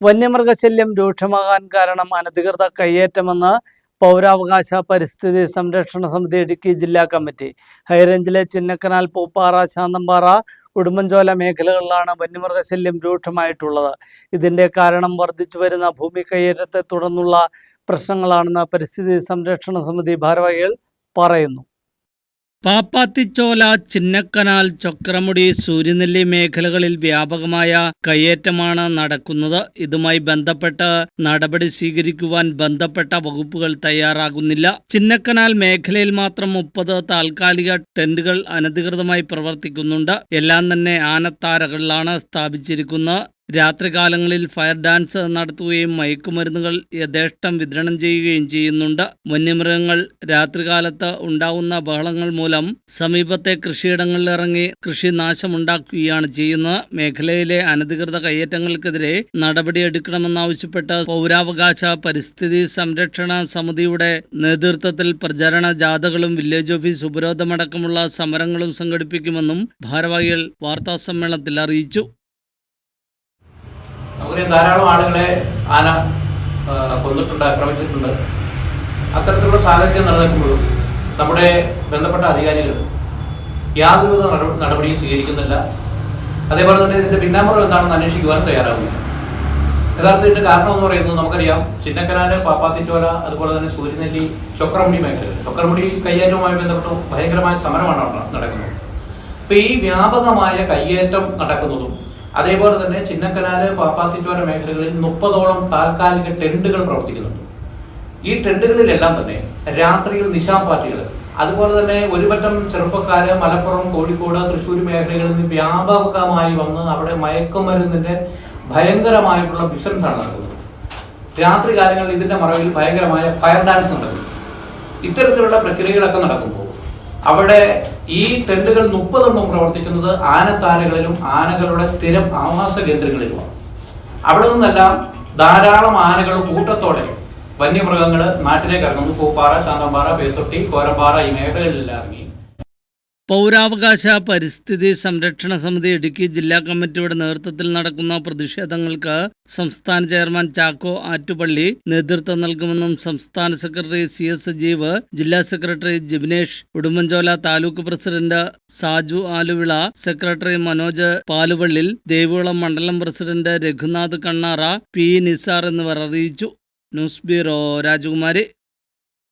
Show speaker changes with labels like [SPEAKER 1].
[SPEAKER 1] വന്യമൃഗശല്യം രൂക്ഷമാകാൻ കാരണം അനധികൃത കയ്യേറ്റമെന്ന് പൗരാവകാശ പരിസ്ഥിതി സംരക്ഷണ സമിതി ഇടുക്കി ജില്ലാ കമ്മിറ്റി. ഹൈറേഞ്ചിലെ ചിന്നക്കനാൽ പൂപ്പാറ ശാന്തമ്പാറ ഉടുമ്പൻചോല മേഖലകളിലാണ് വന്യമൃഗശല്യം രൂക്ഷമായിട്ടുള്ളത്. ഇതിന്റെ കാരണം വർദ്ധിച്ചു വരുന്ന ഭൂമി കയ്യേറ്റത്തെ തുടർന്നുള്ള പ്രശ്നങ്ങളാണെന്ന് പരിസ്ഥിതി സംരക്ഷണ സമിതി ഭാരവാഹികൾ പറയുന്നു. പാപ്പാത്തിച്ചോല ചിന്നക്കനാൽ ചൊക്രമുടി സൂര്യനെല്ലി മേഖലകളിൽ വ്യാപകമായ കയ്യേറ്റമാണ് നടക്കുന്നത്. ഇതുമായി ബന്ധപ്പെട്ട് നടപടി സ്വീകരിക്കുവാൻ ബന്ധപ്പെട്ട വകുപ്പുകൾ തയ്യാറാകുന്നില്ല. ചിന്നക്കനാൽ മേഖലയിൽ മാത്രം മുപ്പത് താൽക്കാലിക ടെന്റുകൾ അനധികൃതമായി പ്രവർത്തിക്കുന്നുണ്ട്. എല്ലാം തന്നെ ആനത്താരകളിലാണ് സ്ഥാപിച്ചിരിക്കുന്നത്. രാത്രികാലങ്ങളിൽ ഫയർ ഡാൻസ് നടത്തുകയും മയക്കുമരുന്നുകൾ യഥേഷ്ടം വിതരണം ചെയ്യുകയും ചെയ്യുന്നുണ്ട്. വന്യമൃഗങ്ങൾ രാത്രികാലത്ത് ഉണ്ടാവുന്ന ബഹളങ്ങൾ മൂലം സമീപത്തെ കൃഷിയിടങ്ങളിൽ ഇറങ്ങി കൃഷി നാശമുണ്ടാക്കുകയാണ് ചെയ്യുന്നത്. മേഖലയിലെ അനധികൃത കയ്യേറ്റങ്ങൾക്കെതിരെ നടപടിയെടുക്കണമെന്നാവശ്യപ്പെട്ട് പൗരാവകാശ പരിസ്ഥിതി സംരക്ഷണ സമിതിയുടെ നേതൃത്വത്തിൽ പ്രചരണ ജാഥകളും വില്ലേജ് ഓഫീസ് ഉപരോധമടക്കമുള്ള സമരങ്ങളും സംഘടിപ്പിക്കുമെന്നും ഭാരവാഹികൾ വാർത്താസമ്മേളനത്തിൽ അറിയിച്ചു.
[SPEAKER 2] നമുക്കറിയാം ധാരാളം ആളുകളെ ആന കൊന്നിട്ടുണ്ട് ആക്രമിച്ചിട്ടുണ്ട്. അത്തരത്തിലുള്ള സാഹചര്യം നിലനിൽക്കുമ്പോഴും നമ്മുടെ ബന്ധപ്പെട്ട അധികാരികൾ യാതൊരുവിധ നട- നടപടിയും സ്വീകരിക്കുന്നില്ല. അതേപോലെ തന്നെ ഇതിന്റെ പിന്നാമ്പുറം എന്താണെന്ന് അന്വേഷിക്കുവാൻ തയ്യാറാവുന്നില്ല യഥാർത്ഥത്തിൽ ഇതിന്റെ കാരണം എന്ന് പറയുന്നത് നമുക്കറിയാം ചിന്നക്കനാല് പാപ്പാത്തിച്ചോല അതുപോലെ തന്നെ സൂര്യനെല്ലി ചൊക്രമുടി മേഖലകൾ ചൊക്രമുടി കയ്യേറ്റവുമായി ബന്ധപ്പെട്ട് ഭയങ്കരമായ സമരമാണ് നടക്കുന്നത്. അപ്പൊ ഈ വ്യാപകമായ കയ്യേറ്റം നടക്കുന്നതും അതേപോലെ തന്നെ ചിന്നക്കനാല് പാപ്പാത്തിച്ചോര മേഖലകളിൽ മുപ്പതോളം താൽക്കാലിക ടെന്റുകൾ പ്രവർത്തിക്കുന്നുണ്ട്. ഈ ടെന്റുകളിലെല്ലാം തന്നെ രാത്രിയിൽ നിശാ പാർട്ടികൾ അതുപോലെ തന്നെ ഒരുപറ്റം ചെറുപ്പക്കാര് മലപ്പുറം കോഴിക്കോട് തൃശ്ശൂർ മേഖലകളിൽ നിന്ന് വ്യാപകമായി വന്ന് അവിടെ മയക്കുമരുന്നിന്റെ ഭയങ്കരമായിട്ടുള്ള ബിസിനസ് ആണ് നടക്കുന്നത്. രാത്രി കാലങ്ങളിൽ ഇതിന്റെ മറവിൽ ഭയങ്കരമായ ഫയർ ഡാൻസ് നടക്കുന്നു. ഇത്തരത്തിലുള്ള പ്രക്രിയകളൊക്കെ നടക്കുമ്പോൾ അവിടെ ഈ ടെന്റുകൾ മുപ്പതെണ്ണം പ്രവർത്തിക്കുന്നത് ആനത്താരകളിലും ആനകളുടെ സ്ഥിരം ആവാസ കേന്ദ്രങ്ങളിലുമാണ്. അവിടെ നിന്നെല്ലാം ധാരാളം ആനകൾ കൂട്ടത്തോടെ വന്യമൃഗങ്ങൾ നാട്ടിലേക്ക് ഇറങ്ങുന്നു. പൂപ്പാറ ശാന്തമ്പാറ പേത്തൊട്ടി കോരപ്പാറ ഈ മേഖലകളിലെല്ലാം ഇറങ്ങി.
[SPEAKER 1] പൗരാവകാശ പരിസ്ഥിതി സംരക്ഷണ സമിതി ഇടുക്കി ജില്ലാ കമ്മിറ്റിയുടെ നേതൃത്വത്തിൽ നടക്കുന്ന പ്രതിഷേധങ്ങൾക്ക് സംസ്ഥാന ചെയർമാൻ ചാക്കോ ആറ്റുപള്ളി നേതൃത്വം നൽകുമെന്നും സംസ്ഥാന സെക്രട്ടറി സി എസ് സജീവ് ജില്ലാ secretary Jibinesh Udumbanchola taluk president Saju Aluvila secretary Manoj Paluvallil Devikulam മണ്ഡലം പ്രസിഡന്റ് രഘുനാഥ് കണ്ണാറ പി നിസാർ എന്നിവർ അറിയിച്ചു. ന്യൂസ് ബ്യൂറോ രാജകുമാരി.